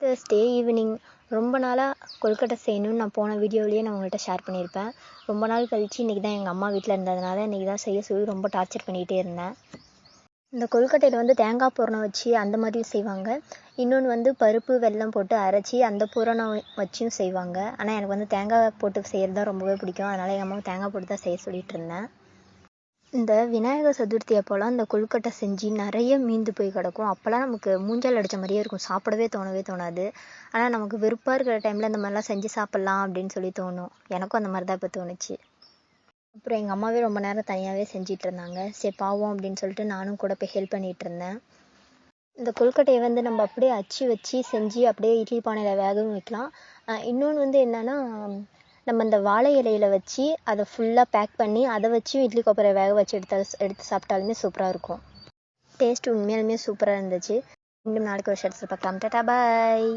Thursday evening ரொம்ப நாளாக கொழுக்கட்டை செய்யணும்னு நான் போன வீடியோவிலேயே நான் உங்கள்கிட்ட ஷேர் பண்ணியிருப்பேன். ரொம்ப நாள் கழித்து இன்றைக்கி தான் எங்கள் அம்மா வீட்டில் இருந்ததுனால இன்றைக்கி தான் செய்ய சொல்லி ரொம்ப டார்ச்சர் பண்ணிகிட்டே இருந்தேன். இந்த கொழுக்கட்டையில் வந்து தேங்காய் பூரணம் வச்சு அந்த மாதிரியும் செய்வாங்க. இன்னொன்று வந்து பருப்பு வெல்லம் போட்டு அரைச்சி அந்த பூரணம் வச்சும் செய்வாங்க. ஆனால் எனக்கு வந்து தேங்காய் போட்டு செய்கிறது தான் ரொம்பவே பிடிக்கும். அதனால் எங்கள் அம்மா தேங்காய் போட்டு தான் செய்ய சொல்லிட்டு இருந்தேன். இந்த விநாயகர் சதுர்த்தி அப்போலாம் இந்த கொழுக்கட்டை செஞ்சு நிறைய மீந்து போய் கிடக்கும். அப்போல்லாம் நமக்கு மூஞ்சால் அடித்த மாதிரியே இருக்கும். சாப்பிடவே தோணவே தோணாது. ஆனால் நமக்கு வெறுப்பாக இருக்கிற டைமில் இந்த மாதிரிலாம் செஞ்சு சாப்பிட்லாம் அப்படின்னு சொல்லி தோணும். எனக்கும் அந்த மாதிரி தான் இப்போ தோணுச்சு. அப்புறம் எங்கள் அம்மாவே ரொம்ப நேரம் தனியாகவே செஞ்சிட்டு இருந்தாங்க. சரி பாவம் அப்படின்னு சொல்லிட்டு நானும் கூட போய் ஹெல்ப் பண்ணிகிட்டு இருந்தேன். இந்த கொழுக்கட்டையை வந்து நம்ம அப்படியே அச்சு வச்சு செஞ்சு அப்படியே இட்லி பானையில் வேகவும் வைக்கலாம். இன்னொன்று வந்து என்னென்னா நம்ம இந்த வாழை இலையில வச்சு அதை ஃபுல்லாக பேக் பண்ணி அதை வச்சு இட்லி கொப்பரை வேக வச்சு எடுத்தால் எடுத்து சாப்பிட்டாலுமே சூப்பராக இருக்கும். டேஸ்ட் உண்மையாலுமே சூப்பராக இருந்துச்சு. மீண்டும் நாளைக்கு ஒரு ஷர்ட்ஸில் பார்க்கலாம். டாட்டா பாய்